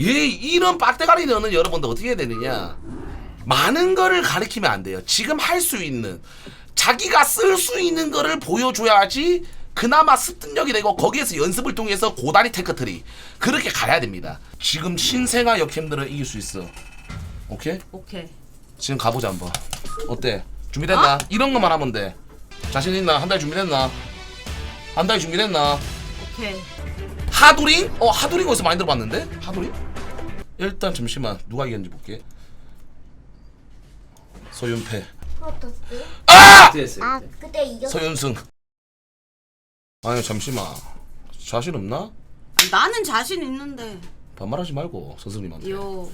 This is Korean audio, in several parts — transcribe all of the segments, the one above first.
이 이런 빡대가리 너는 여러분들 어떻게 해야 되느냐? 많은 거를 가리키면 안 돼요. 지금 할 수 있는 자기가 쓸 수 있는 거를 보여줘야지 그나마 습득력이 되고 거기에서 연습을 통해서 고다리 테크트리 그렇게 가야 됩니다. 지금 신생아 역캠들은 이길 수 있어. 오케이? 오케이. 지금 가보자 한번. 어때? 준비됐나? 이런 것만 하면 돼. 자신 있나? 한 달 준비됐나? 한 달 준비됐나? 오케이. 하두링? 어 하두링 어디서 많이 들어봤는데? 하두링? 일단 잠시만 누가 이겼는지 볼게. 소윤패. 아! 아 그때 이겼어. 서윤승. 아니 잠시만. 자신 없나? 나는 자신 있는데. 반말하지 말고 선생님한테. 요.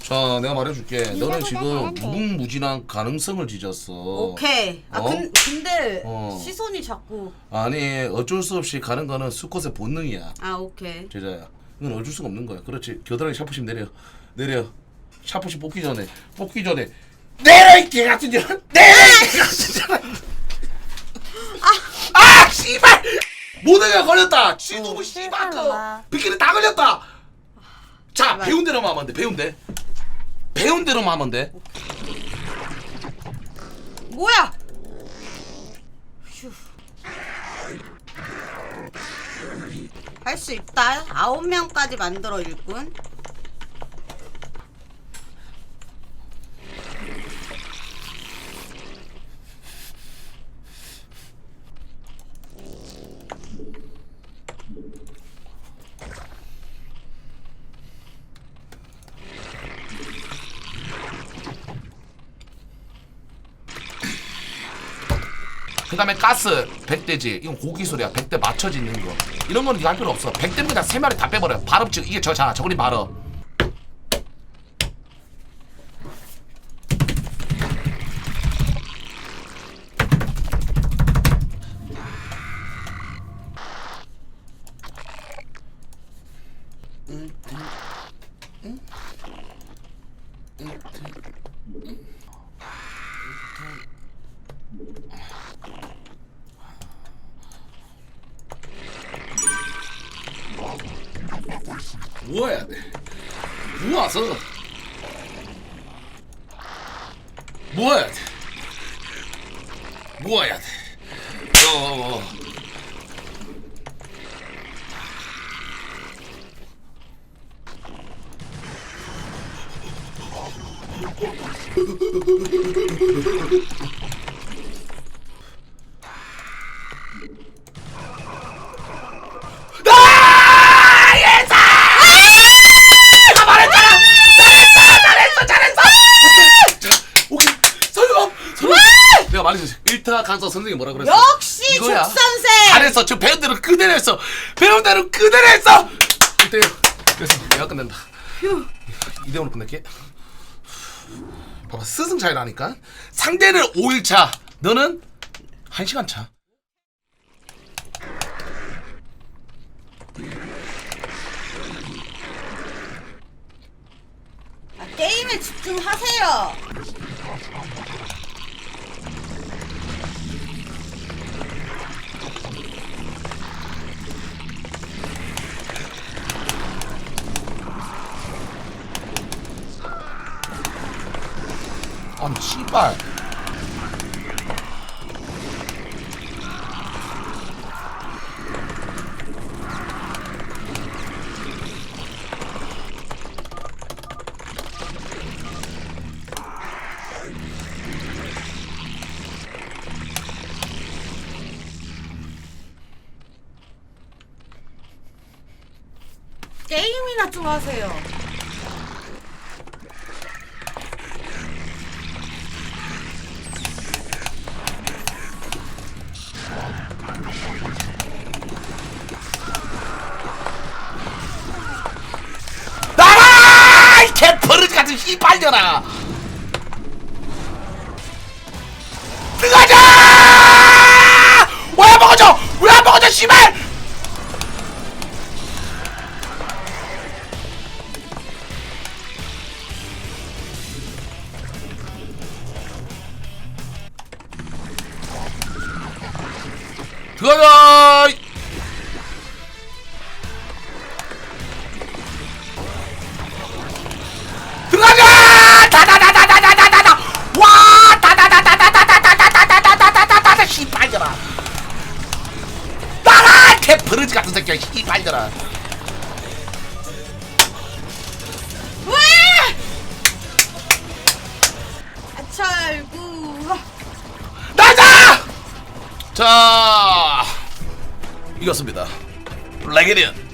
자 내가 말해줄게. 너는 지금. 무궁무진한 가능성을 지졌어. 오케이. 아 어? 근, 근데 어. 시선이 자꾸. 아니 어쩔 수 없이 가는 거는 수컷의 본능이야. 아 오케이. 제자야. 이건 어쩔 수가 없는 거야. 그렇지. 겨드랑이 샤프심 내려. 내려. 샤프심 뽑기 전에. 뽑기 전에. 내려 이 개 같은 년. 내려 이 개 같은 년. 아, 아, 씨발. 모델가 걸렸다. 지도부 씨발 세상에나. 그 비키니 다 걸렸다. 자. 배운 대로만 하면 돼. 배운 대. 배운 대로만 하면 돼. 뭐야? 휴. 할 수 있다. 아홉 명까지 만들어 일꾼. 그 다음에 가스 100대지. 이건 고기 소리야. 100대 맞춰 짓는 거. 이런 거는 이거 할 필요 없어. 100대면 그냥 세 마리 다 빼버려. 발업 즉 이게 저잖아. 저거리 발업. 모아 야 돼. 모아서 모 말했지. 1타 강사 선생님이 뭐라 그랬어? 역시 이거야. 족선생. 잘했어. 저 배운 대로 그대로 했어. 배운 대로 그대로 했어. 이때 그래서 내가 끝낸다. 휴. 2대5로 끝낼게. 봐봐 스승 차이 나니까 상대는 5일 차 너는 1시간 차. 아, 게임에 집중하세요. 아니 씨발. 게임이나 좀 하세요. 나가! 이 개버릇 같은 씨발년아! 들어가자! 왜 안 먹어줘! 왜 안 먹어줘, 씨발! 들어가자! 새끼야 이 빨려라 왜? 아, 철구. 나자 자 이겼습니다 레게리언